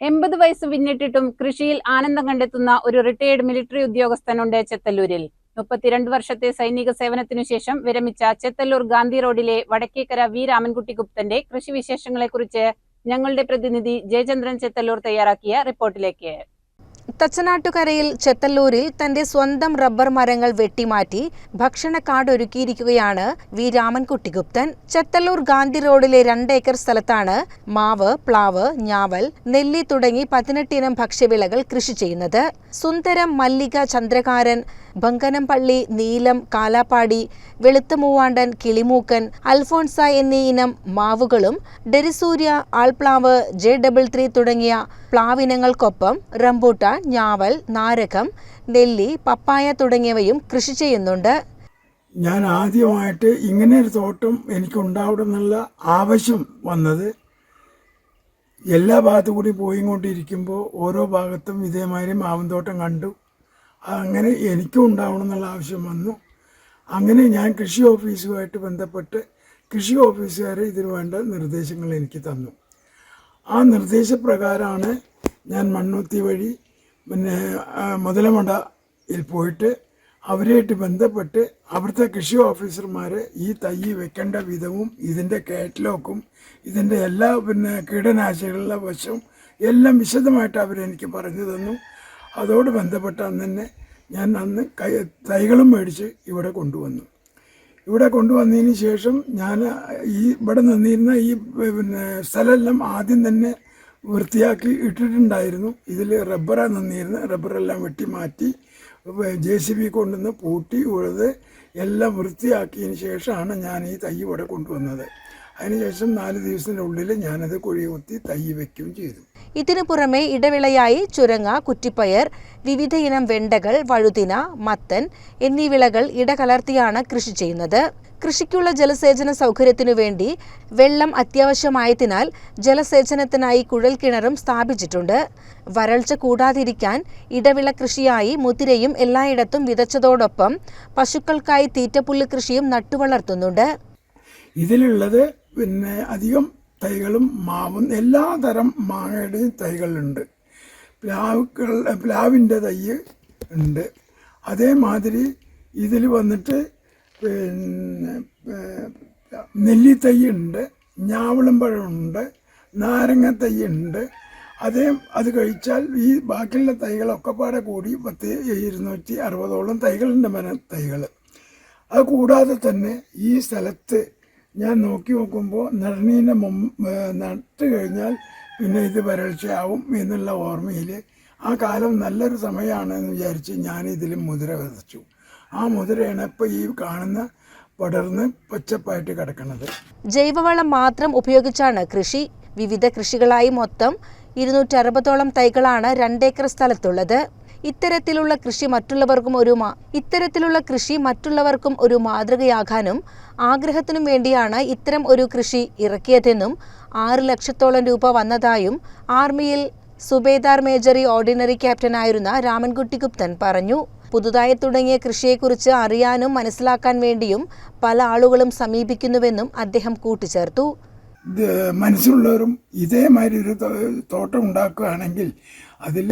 എൺപത് വയസ്സ് പിന്നിട്ടിട്ടും കൃഷിയിൽ ആനന്ദം കണ്ടെത്തുന്ന ഒരു റിട്ടയേർഡ് മിലിറ്ററി ഉദ്യോഗസ്ഥനുണ്ട് ചെത്തല്ലൂരിൽ. മുപ്പത്തിരണ്ട് വർഷത്തെ സൈനിക സേവനത്തിനു ശേഷം വിരമിച്ച ചെത്തല്ലൂർ ഗാന്ധി റോഡിലെ വടക്കേക്കര വി. രാമൻകുട്ടി ഗുപ്തന്റെ കൃഷിവിശേഷങ്ങളെക്കുറിച്ച് ഞങ്ങളുടെ പ്രതിനിധി ജയചന്ദ്രൻ ചെത്തല്ലൂർ തയ്യാറാക്കിയ റിപ്പോർട്ടിലേക്ക്. തച്ചനാട്ടുകരയിൽ ചെത്തല്ലൂരിൽ തന്റെ സ്വന്തം റബ്ബർ മരങ്ങൾ വെട്ടിമാറ്റി ഭക്ഷണ കാർഡ് ഒരുക്കിയിരിക്കുകയാണ് വി. രാമൻകുട്ടി ഗുപ്തൻ ചെത്തല്ലൂർ ഗാന്ധി റോഡിലെ രണ്ട് ഏക്കർ സ്ഥലത്താണ് മാവ് പ്ലാവ് ഞാവൽ നെല്ലി തുടങ്ങി പതിനെട്ടിനം ഭക്ഷ്യവിളകൾ കൃഷി ചെയ്യുന്നത്. സുന്ദരം മല്ലിക ചന്ദ്രകാരൻ ബങ്കനംപള്ളി നീലം കാലാപ്പാടി വെളുത്തുമൂവാണ്ടൻ കിളിമൂക്കൻ അൽഫോൺസ എന്നീ ഇനം മാവുകളും ഡെരിസൂര്യ ആൾപ്ലാവ് ജെ ഡബിൾ ത്രീ തുടങ്ങിയ പ്ലാവിനങ്ങൾക്കൊപ്പം റംബൂട്ടാൻ ഞാവൽ നാരകം നെല്ലി പപ്പായ തുടങ്ങിയവയും കൃഷി ചെയ്യുന്നുണ്ട്. ഞാൻ ആദ്യമായിട്ട് ഇങ്ങനെ ഒരു തോട്ടം എനിക്ക് ഉണ്ടാവണമെന്നുള്ള ആവശ്യം വന്നത് എല്ലാ ഭാഗത്തും കൂടി പോയിക്കൊണ്ടിരിക്കുമ്പോൾ ഓരോ ഭാഗത്തും ഇതേമാതിരി മാവൻതോട്ടം കണ്ടു. അങ്ങനെ എനിക്കും ഉണ്ടാവണം എന്നുള്ള ആവശ്യം വന്നു. അങ്ങനെ ഞാൻ കൃഷി ഓഫീസുമായിട്ട് ബന്ധപ്പെട്ട് കൃഷി ഓഫീസുകാർ ഇതിന് വേണ്ട നിർദ്ദേശങ്ങൾ എനിക്ക് തന്നു. ആ നിർദ്ദേശപ്രകാരമാണ് ഞാൻ മണ്ണുത്തി വഴി പിന്നെ മുതലമടയിൽ പോയിട്ട് അവരായിട്ട് ബന്ധപ്പെട്ട് അവിടുത്തെ കൃഷി ഓഫീസർമാർ ഈ തൈ വെക്കേണ്ട വിധവും ഇതിന്റെ കാറ്റലോഗും ഇതിന്റെ എല്ലാ പിന്നെ കീടനാശികളുടെ വശവും എല്ലാം വിശദമായിട്ട് അവരെനിക്ക് പറഞ്ഞു തന്നു. അതോട് ബന്ധപ്പെട്ട് അന്ന് തന്നെ ഞാൻ അന്ന് കൈ തൈകളും മേടിച്ച് ഇവിടെ കൊണ്ടുവന്നു. ഇവിടെ കൊണ്ടുവന്നതിന് ശേഷം ഞാൻ ഈ ഇവിടെ നിന്നിരുന്ന ഈ പിന്നെ സ്ഥലമെല്ലാം ആദ്യം തന്നെ വൃത്തിയാക്കി ഇട്ടിട്ടുണ്ടായിരുന്നു. ഇതിൽ റബ്ബറാണ് നിന്നിരുന്നത്. റബ്ബറെല്ലാം വെട്ടി മാറ്റി ജെ സി ബി കൊണ്ടുവന്ന് പൂട്ടി ഉഴുത് എല്ലാം വൃത്തിയാക്കിയതിന് ശേഷമാണ് ഞാൻ ഈ തൈ ഇവിടെ കൊണ്ടുവന്നത്. അതിനുശേഷം നാല് ദിവസത്തിനുള്ളിൽ ഞാനത് കുഴി കുത്തി തൈ വയ്ക്കുകയും ചെയ്തു. ഇതിനു പുറമെ ഇടവിളയായി ചുരങ്ങ കുറ്റിപ്പയർ വിവിധ ഇനം വെണ്ടകൾ വഴുതിന മത്തൻ എന്നീ വിളകൾ ഇടകലർത്തിയാണ് കൃഷി ചെയ്യുന്നത്. കൃഷിക്കുള്ള ജലസേചന സൗകര്യത്തിനു വേണ്ടി വെള്ളം അത്യാവശ്യമായതിനാൽ ജലസേചനത്തിനായി കുഴൽ കിണറും സ്ഥാപിച്ചിട്ടുണ്ട്. വരൾച്ച കൂടാതിരിക്കാൻ ഇടവിള കൃഷിയായി മുതിരയും എല്ലായിടത്തും വിതച്ചതോടൊപ്പം പശുക്കൾക്കായി തീറ്റപ്പുല്ല് കൃഷിയും നട്ടുവളർത്തുന്നുണ്ട്. ഇതിലുള്ളത് പിന്നെ അധികം തൈകളും മാവും എല്ലാ തരം മാങ്ങയുടെയും തൈകളുണ്ട്. പ്ലാവുകൾ പ്ലാവിന്റെ തൈ ഉണ്ട്. അതേമാതിരി ഇതിൽ വന്നിട്ട് പിന്നെ നെല്ലിത്തൈ ഉണ്ട് ഞാവളം പഴമുണ്ട് നാരങ്ങ തൈ ഉണ്ട്. അതേ അത് കഴിച്ചാൽ ഈ ബാക്കിയുള്ള തൈകളൊക്കെ പാടെ കൂടി പത്ത് ഇരുന്നൂറ്റി അറുപതോളം തൈകളുണ്ട് മന തൈകൾ. അത് കൂടാതെ തന്നെ ഈ സ്ഥലത്ത് ഞാൻ നോക്കി നോക്കുമ്പോൾ നടണീനെ മുമ്പ് നട്ട് കഴിഞ്ഞാൽ പിന്നെ ഇത് വരൾച്ചയാവും എന്നുള്ള ഓർമ്മയിൽ ആ കാലം നല്ലൊരു സമയമാണെന്ന് വിചാരിച്ച് ഞാൻ ഇതിൽ മുതിര വിതച്ചു ആ മുതിരയാണ് ഇപ്പോൾ ഈ കാണുന്ന പടർന്ന് പച്ചപ്പായിട്ട് കിടക്കുന്നത് ജൈവവളം മാത്രം ഉപയോഗിച്ചാണ് കൃഷി. വിവിധ കൃഷികളായി മൊത്തം ഇരുന്നൂറ്ററുപതോളം തൈകളാണ് രണ്ടേക്കർ സ്ഥലത്തുള്ളത്. ഇത്തരത്തിലുള്ള കൃഷി മറ്റുള്ളവർക്കും ഒരു ഇത്തരത്തിലുള്ള കൃഷി മറ്റുള്ളവർക്കും ഒരു മാതൃകയാകാനും ആഗ്രഹത്തിനും വേണ്ടിയാണ് ഇത്തരം ഒരു കൃഷി ഇറക്കിയതെന്നും ആറ് ലക്ഷത്തോളം രൂപ വന്നതായും ആർമിയിൽ സുബേദാർ മേജറി ഓർഡിനറി ക്യാപ്റ്റനായിരുന്ന രാമൻകുട്ടി ഗുപ്തൻ പറഞ്ഞു. പുതുതായി തുടങ്ങിയ കൃഷിയെക്കുറിച്ച് അറിയാനും മനസ്സിലാക്കാൻ വേണ്ടിയും പല ആളുകളും സമീപിക്കുന്നുവെന്നും അദ്ദേഹം കൂട്ടിച്ചേർത്തു. മനസ്സിലുള്ളവരും ഇതേമാതിരി ഒരു തോട്ടം ഉണ്ടാക്കുകയാണെങ്കിൽ അതിൽ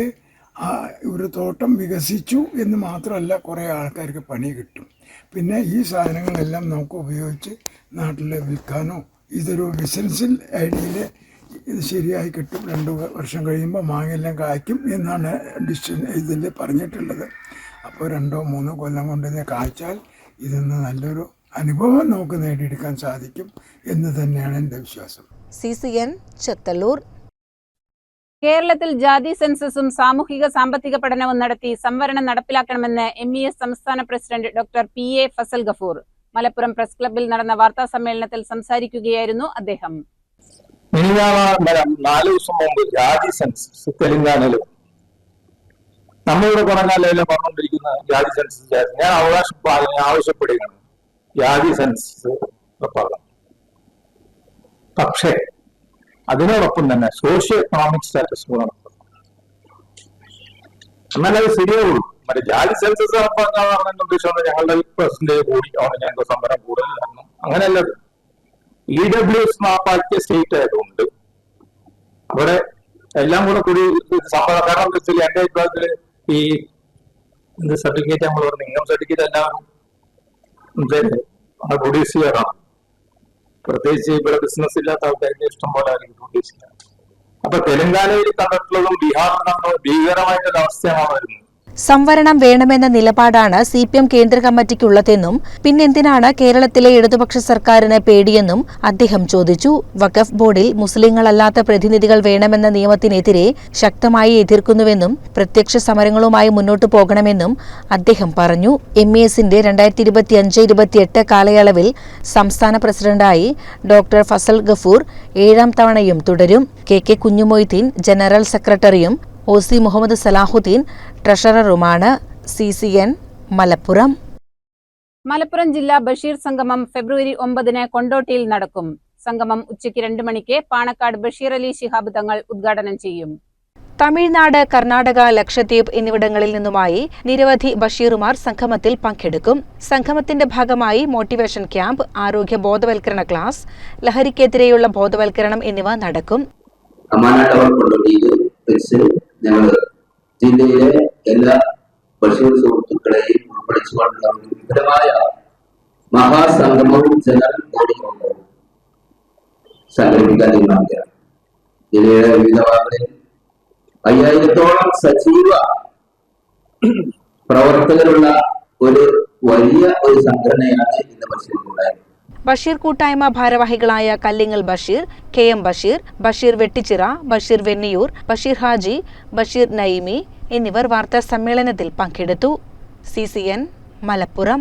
ആ ഒരു തോട്ടം വികസിച്ചു എന്ന് മാത്രമല്ല കുറേ ആൾക്കാർക്ക് പണി കിട്ടും. പിന്നെ ഈ സാധനങ്ങളെല്ലാം നമുക്ക് ഉപയോഗിച്ച് നാട്ടിൽ വിൽക്കാനോ ഇതൊരു ബിസിനസ്സിൽ ഐഡിയയിൽ ഇത് ശരിയായി കിട്ടും. രണ്ട് വർഷം കഴിയുമ്പോൾ മാങ്ങയെല്ലാം കായ്ക്കും എന്നാണ് ഡിസിഷൻ ഇതിൽ പറഞ്ഞിട്ടുള്ളത്. അപ്പോൾ രണ്ടോ മൂന്നോ കൊല്ലം കൊണ്ട് ഇത് കായ്ച്ചാൽ ഇതിന്ന് നല്ലൊരു അനുഭവം നമുക്ക് നേടിയെടുക്കാൻ സാധിക്കും എന്ന് തന്നെയാണ് എന്റെ വിശ്വാസം. സി സി എൻ ചെത്തല്ലൂർ കേരളത്തിൽ ജാതി സെൻസസും സാമൂഹിക സാമ്പത്തിക പഠനവും നടത്തി സംവരണം നടപ്പിലാക്കണമെന്ന് എം ഇ എസ് സംസ്ഥാന president doctor P A Fazal Gafoor. Malappuram press ക്ലബിൽ നടന്ന വാർത്താ സമ്മേളനത്തിൽ സംസാരിക്കുകയായിരുന്നു അദ്ദേഹം. നാല് ദിവസം മുമ്പ് ജാതി സെൻസസ് തെലങ്കാനയിൽ നമ്മളിവിടെ കുറഞ്ഞാലും പറഞ്ഞുകൊണ്ടിരിക്കുന്ന ജാതി സെൻസസ് ഞാൻ അവകാശം ആവശ്യപ്പെടുകയാണ്. ജാതി സെൻസസ് പക്ഷേ അതിനോടൊപ്പം തന്നെ സോഷ്യോ എക്കണോമിക് സ്റ്റാറ്റസ് കൂടെ എന്നാലേ അത് ശരിയാവുള്ളൂ. മറ്റേ ജാതി സെൻസസ് നടപ്പാക്കാന്ന് ഉദ്ദേശം ഞങ്ങളുടെ പെർസെന്റേജ് കൂടി അവിടെ ഞങ്ങൾക്ക് സമരം കൂടുതൽ കാരണം അങ്ങനെയല്ലത് ഇ ഡബ്ല്യു എസ് മാപ്പാക്കിയ സ്റ്റേറ്റ് ആയതുകൊണ്ട് അവിടെ എല്ലാം കൂടെ കൂടി സമരം കാരണം വെച്ചാൽ എന്റെ അഭിപ്രായത്തിൽ ഈ സർട്ടിഫിക്കറ്റ് നമ്മൾ പറഞ്ഞു ഇൻകം സർട്ടിഫിക്കറ്റ് എല്ലാവരും പ്രൊഡ്യൂസ് ചെയ്യാറാണ് പ്രത്യേകിച്ച് ഇവിടെ ബിസിനസ് ഇല്ലാത്ത ആൾക്കാർക്ക് ഇഷ്ടം പോലെ ആയിരിക്കും അപ്പൊ തെലങ്കാനയിൽ കണ്ടിട്ടുള്ളതും ബീഹാറിൽ കണ്ട ഭീകരമായിട്ടുള്ള അവസ്ഥയാണ് വരുന്നത്. സംവരണം വേണമെന്ന നിലപാടാണ് സി പി എം കേന്ദ്ര കമ്മിറ്റിക്കുള്ളതെന്നും പിന്നെന്തിനാണ് കേരളത്തിലെ ഇടതുപക്ഷ സർക്കാരിന് പേടിയെന്നും അദ്ദേഹം ചോദിച്ചു. വഖഫ് ബോർഡിൽ മുസ്ലിങ്ങളല്ലാത്ത പ്രതിനിധികൾ വേണമെന്ന നിയമത്തിനെതിരെ ശക്തമായി എതിർക്കുന്നുവെന്നും പ്രത്യക്ഷ സമരങ്ങളുമായി മുന്നോട്ടു പോകണമെന്നും അദ്ദേഹം പറഞ്ഞു. എം ഇ എസിന്റെ രണ്ടായിരത്തി ഇരുപത്തിയെട്ട് കാലയളവിൽ സംസ്ഥാന പ്രസിഡന്റായി ഡോക്ടർ ഫസൽ ഗഫൂർ ഏഴാം തവണയും തുടരും. കെ കെ കുഞ്ഞുമൊയ്തീൻ ജനറൽ സെക്രട്ടറിയും O C Muhammad Salahuddin ട്രഷററുമാണ് C C N Malappuram. Malappuram ജില്ലാ ബഷീർ സംഗമം ഫെബ്രുവരി ഒമ്പതിന് കൊണ്ടോട്ടിയിൽ നടക്കും. സംഗമം ഉച്ചയ്ക്ക് രണ്ട് മണിക്ക് പാണക്കാട് ബഷീർ അലി ശിഹാബ് തങ്ങൾ ഉദ്ഘാടനം ചെയ്യും. തമിഴ്നാട് കർണാടക ലക്ഷദ്വീപ് എന്നിവിടങ്ങളിൽ നിന്നുമായി നിരവധി ബഷീറുമാർ സംഗമത്തിൽ പങ്കെടുക്കും. സംഗമത്തിന്റെ ഭാഗമായി മോട്ടിവേഷൻ ക്യാമ്പ് ആരോഗ്യ ബോധവൽക്കരണ ക്ലാസ് ലഹരിക്കെതിരെയുള്ള ബോധവൽക്കരണം എന്നിവ നടക്കും. കൊണ്ടോട്ടിയിൽ ഞങ്ങൾ ജില്ലയിലെ എല്ലാ ബഷീർ സുഹൃത്തുക്കളെയും ഉൾപ്പെടുത്തിക്കൊണ്ടുള്ള ഒരു വിപുലമായ മഹാസംഗമവും ജനറൽ ബോഡി സംഘടിപ്പിക്കാൻ തീരുമാനിക്കുകയാണ്. ജില്ലയുടെ വിവിധ ഭാഗങ്ങളിൽ അയ്യായിരത്തോളം സജീവ പ്രവർത്തകരുള്ള ഒരു വലിയ ഒരു സംഘടനയാണ് ഇന്ന് ബഷീറിലുണ്ടായത് ബഷീർ കൂട്ടായ്മ ഭാരവാഹികളായ കല്ലിങ്ങൽ ബഷീർ കെ എം ബഷീർ ബഷീർ വെട്ടിച്ചിറ ബഷീർ വെന്നിയൂർ ബഷീർ ഹാജി ബഷീർ നയിമി എന്നിവർ വാർത്താ സമ്മേളനത്തിൽ പങ്കെടുത്തു. C C N Malappuram.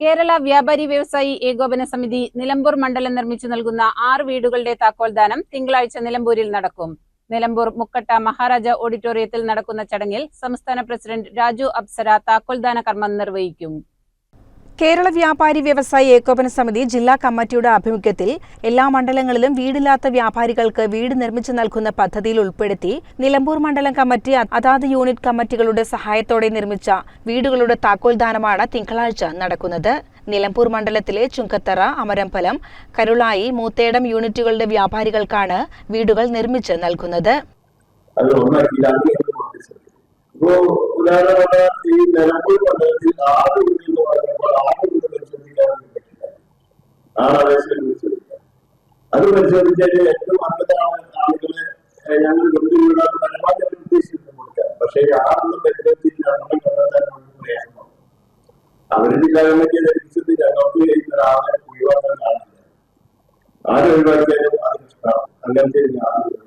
Kerala വ്യാപാരി വ്യവസായി ഏകോപന സമിതി നിലമ്പൂർ മണ്ഡലം നിർമ്മിച്ചു നൽകുന്ന ആറ് വീടുകളുടെ താക്കോൽദാനം തിങ്കളാഴ്ച നിലമ്പൂരിൽ നടക്കും. നിലമ്പൂർ മുക്കട്ട മഹാരാജ ഓഡിറ്റോറിയത്തിൽ നടക്കുന്ന ചടങ്ങിൽ സംസ്ഥാന പ്രസിഡന്റ് രാജു അപ്സര താക്കോൽദാന കർമ്മം നിർവഹിക്കും. കേരള വ്യാപാരി വ്യവസായി ഏകോപന സമിതി ജില്ലാ കമ്മിറ്റിയുടെ ആഭിമുഖ്യത്തിൽ എല്ലാ മണ്ഡലങ്ങളിലും വീടില്ലാത്ത വ്യാപാരികൾക്ക് വീട് നിർമ്മിച്ചു നൽകുന്ന പദ്ധതിയിൽ ഉൾപ്പെടുത്തി നിലമ്പൂർ മണ്ഡലം കമ്മിറ്റി അതാത് യൂണിറ്റ് കമ്മിറ്റികളുടെ സഹായത്തോടെ നിർമ്മിച്ച വീടുകളുടെ താക്കോൽദാനമാണ് തിങ്കളാഴ്ച നടക്കുന്നത്. നിലമ്പൂർ മണ്ഡലത്തിലെ ചുങ്കത്തറ അമരമ്പലം കരുളായി മൂത്തേടം യൂണിറ്റുകളുടെ വ്യാപാരികൾക്കാണ് വീടുകൾ നിർമ്മിച്ച് നൽകുന്നത്. ഇപ്പോ ഉദാഹരണമാണ് ഈ നിലമ്പൂർ മണ്ഡലത്തിൽ ആറ് വീട് എന്ന് പറയുമ്പോൾ ആറ് വീട് പരിശോധിക്കാൻ പറ്റില്ല. ആറ് അപേക്ഷകൾ പരിശോധിക്കാം അത് പരിശോധിച്ചാൽ ഏറ്റവും മണ്ഡലമാണ് ആളുകളെ ഞങ്ങൾ വീടാണ് പരമാവധി ഉദ്ദേശിക്കുന്നത് കൊടുക്കാം പക്ഷേ ഈ ആറെണ്ണം പരിശോധിച്ച് ഞങ്ങൾ കണ്ടെത്താൻ നമുക്ക് പ്രയാസമാണ്. അവർ ജില്ലാ കമ്മിറ്റി ധരിച്ചത് ഞങ്ങൾക്ക് ഒരാളെ ഒഴിവാക്കാൻ കാണില്ല ആരൊഴിവാക്കിയാലും അത് ഇഷ്ടമാണ് അങ്ങനത്തെ ആളുകൾ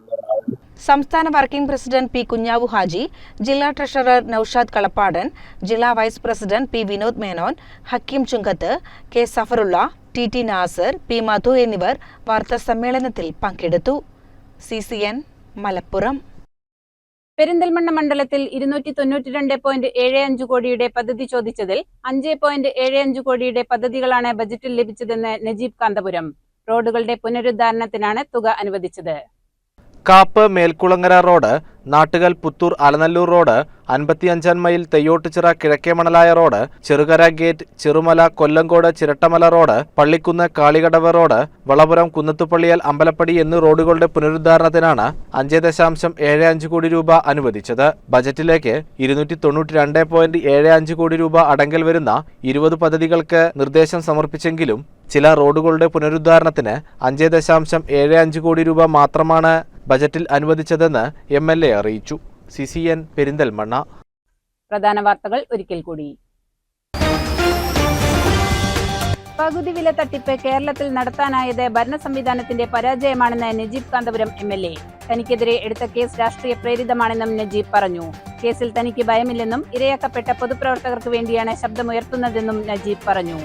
സംസ്ഥാന working president P Kunhavu Haji ജില്ലാ ട്രഷറർ നൌഷാദ് കളപ്പാടൻ ജില്ലാ vice president P Vinod Menon Hakeem Chungath K Safarulla T T Nasar P Madhu എന്നിവർ വാർത്താ സമ്മേളനത്തിൽ പങ്കെടുത്തു. C C N Malappuram. Perinthalmanna മണ്ഡലത്തിൽ ഇരുന്നൂറ്റി തൊണ്ണൂറ്റി രണ്ട് പോയിന്റ് ഏഴ് അഞ്ച് കോടിയുടെ പദ്ധതി ചോദിച്ചതിൽ അഞ്ച് പോയിന്റ് ഏഴ് അഞ്ച് കോടിയുടെ പദ്ധതികളാണ് ബജറ്റിൽ ലഭിച്ചതെന്ന് നജീബ് കാന്തപുരം. റോഡുകളുടെ പുനരുദ്ധാരണത്തിനാണ് തുക അനുവദിച്ചത്. കാപ്പ് മേൽക്കുളങ്ങര റോഡ് നാട്ടുകൽ പുത്തൂർ അലനല്ലൂർ റോഡ് അൻപത്തിയഞ്ചാം മൈൽ തെയ്യോട്ടുചിറ കിഴക്കേ Manalaya road Cherukara gate Cherumala Kollengode Chirattamala road Pallikkunnu Kalikadavu road Valapuram Kunnathupalliyal Ambalappadi എന്നീ റോഡുകളുടെ പുനരുദ്ധാരണത്തിനാണ് അഞ്ച് ദശാംശം ഏഴ് അഞ്ച് കോടി രൂപ അനുവദിച്ചത്. ബജറ്റിലേക്ക് ഇരുന്നൂറ്റി തൊണ്ണൂറ്റി രണ്ട് പോയിന്റ് ഏഴ് അഞ്ച് കോടി രൂപ അടങ്കൽ വരുന്ന ഇരുപത് പദ്ധതികൾക്ക് നിർദ്ദേശം സമർപ്പിച്ചെങ്കിലും ചില റോഡുകളുടെ പുനരുദ്ധാരണത്തിന് അഞ്ച് ദശാംശം ഏഴ് അഞ്ച് കോടി രൂപ മാത്രമാണ് ബജറ്റിൽ അനുവദിച്ചതെന്ന് എം എൽ എ അറിയിച്ചു. C C N Perinthalmanna. പ്രധാന വാർത്തകൾ ഒരിക്കൽ കൂടി. പകുതി വില തട്ടിപ്പ് കേരളത്തിൽ നടത്താനായത് ഭരണ സംവിധാനത്തിന്റെ പരാജയമാണെന്ന് Najeeb Kanthapuram M L A. തനിക്കെതിരെ എടുത്ത കേസ് രാഷ്ട്രീയ പ്രേരിതമാണെന്നും നജീബ് പറഞ്ഞു. കേസിൽ തനിക്ക് ഭയമില്ലെന്നും ഇരയാക്കപ്പെട്ട പൊതുപ്രവർത്തകർക്ക് വേണ്ടിയാണ് ശബ്ദമുയർത്തുന്നതെന്നും നജീബ് പറഞ്ഞു.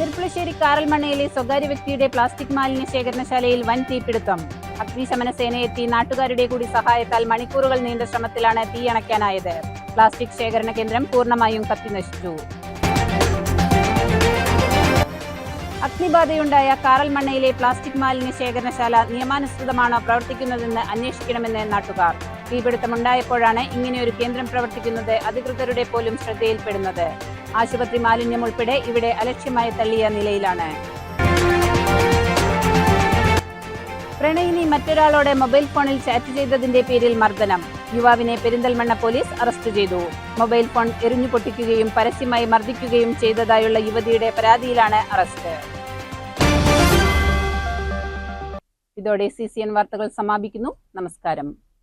ചെർപ്പുളശ്ശേരി കാറൽമണ്ണയിലെ സ്വകാര്യ വ്യക്തിയുടെ പ്ലാസ്റ്റിക് മാലിന്യ ശേഖരണശാലയിൽ വൻ തീപിടുത്തം. അഗ്നിശമന സേനയെത്തി നാട്ടുകാരുടെ കൂടി സഹായത്താൽ മണിക്കൂറുകൾ നീണ്ട ശ്രമത്തിലാണ് തീയണയ്ക്കാനായത് പ്ലാസ്റ്റിക് ശേഖരണ കേന്ദ്രം പൂർണമായും കത്തിനശിച്ചു. അഗ്നിബാധയുണ്ടായ കാറൽമണ്ണയിലെ പ്ലാസ്റ്റിക് മാലിന്യ ശേഖരണശാല നിയമാനുസൃതമാണോ പ്രവർത്തിക്കുന്നതെന്ന് അന്വേഷിക്കണമെന്ന് നാട്ടുകാർ. തീപിടുത്തമുണ്ടായപ്പോഴാണ് ഇങ്ങനെയൊരു കേന്ദ്രം പ്രവർത്തിക്കുന്നത് അധികൃതരുടെ പോലും ശ്രദ്ധയിൽപ്പെടുന്നത്. ആശുപത്രി മാലിന്യം ഉൾപ്പെടെ ഇവിടെ അലക്ഷ്യമായി തള്ളിയ നിലയിലാണ്. പ്രണയിനി മറ്റൊരാളോടെ മൊബൈൽ ഫോണിൽ ചാറ്റ് ചെയ്തതിന്റെ പേരിൽ മർദ്ദനം. യുവാവിനെ പെരിന്തൽമണ്ണ പോലീസ് അറസ്റ്റ് ചെയ്തു. മൊബൈൽ ഫോൺ എറിഞ്ഞു പൊട്ടിക്കുകയും പരസ്യമായി മർദ്ദിക്കുകയും ചെയ്തതായുള്ള യുവതിയുടെ പരാതിയിലാണ് അറസ്റ്റ്. ഇതോടെ സി സി എൻ വാർത്തകൾ സമാപിക്കുന്നു. നമസ്കാരം.